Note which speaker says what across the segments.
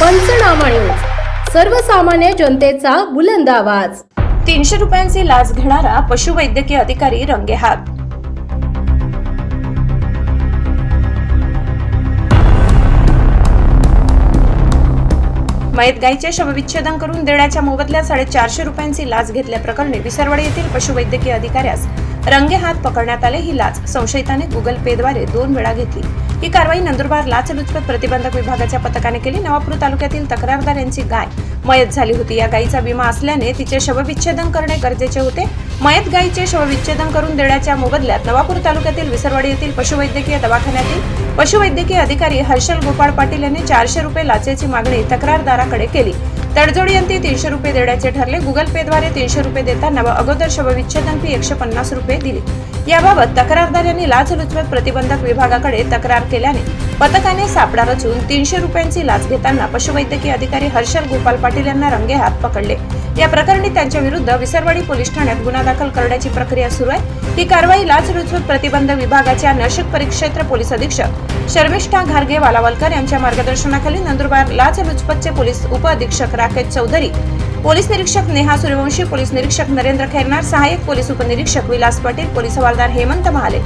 Speaker 1: पंचनामा न्यूज सर्वसामान्य जनतेचा बुलंद आवाज.
Speaker 2: तीनशे रुपयांची लाच घेणारा पशुवैद्यकीय अधिकारी रंगेहात. मयत गायीचे शवविच्छेदन करून देण्याच्या मोबदल्यात साडेचारशे रुपयांची लाच घेतल्याप्रकरणी विसरवाडी येथील पशुवैद्यकीय अधिकाऱ्यास रंगे हात पकडण्यात आले ही लाच. संशयिताने गुगल पेद्वारे दोन वेळा घेतली. ही कारवाई नंदुरबार लाचलुचपत प्रतिबंधक विभागाच्या पथकाने केली. नवापूर तालुक्यातील तक्रारदार यांची गाय मयत झाली होती. या गायीचा विमा असल्याने तिचे शवविच्छेदन करणे गरजेचे होते. मयत गायीचे शवविच्छेदन करून देण्याच्या मोबदल्यात नवापूर तालुक्यातील विसरवाडी येथील पशुवैद्यकीय दवाखान्यातील पशुवैद्यकीय अधिकारी हर्षल गोपाळ पाटील यांनी चारशे रुपये लाचेची मागणी तक्रारदाराकडे केली. तडजोडी अंती तीनशे रुपये देण्याचे ठरले. गुगल पेद्वारे तीनशे रुपये देताना व अगोदर शवविच्छेदन फी एकशे पन्नास रुपये दिली. याबाबत तक्रारदार यांनी लाचलुचपत प्रतिबंधक विभागाकडे तक्रार केल्याने पथकाने सापळा रचून तीनशे रुपयांची लाच घेताना पशुवैद्यकीय अधिकारी हर्षल गोपाल पाटील यांना रंगेहात पकडले. या प्रकरणी त्यांच्या विरुद्ध विसरवाडी पोलीस ठाण्यात गुन्हा दाखल करण्याची प्रक्रिया सुरू आहे. ही कारवाई लाचलुचपत प्रतिबंध विभागाच्या नाशिक परिक्षेत्र पोलीस अधीक्षक शर्मिष्ठा घारगे वालावलकर यांच्या मार्गदर्शनाखाली नंदुरबार लाचलुचपतचे पोलीस उप अधीक्षक राकेश चौधरी पोलीस निरीक्षक नेहा सूर्यवंशी पोलीस निरीक्षक नरेंद्र खैरनार सहाय्यक पोलीस उपनिरीक्षक विलास पाटील पोलीस हवालदार हेमंत महाले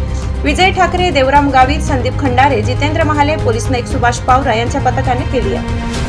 Speaker 2: विजय ठाकरे देवराम गावित संदीप खंडारे जितेंद्र महाले पोलीस नाईक सुभाष पावरा यांच्या पथकाने केली आहे.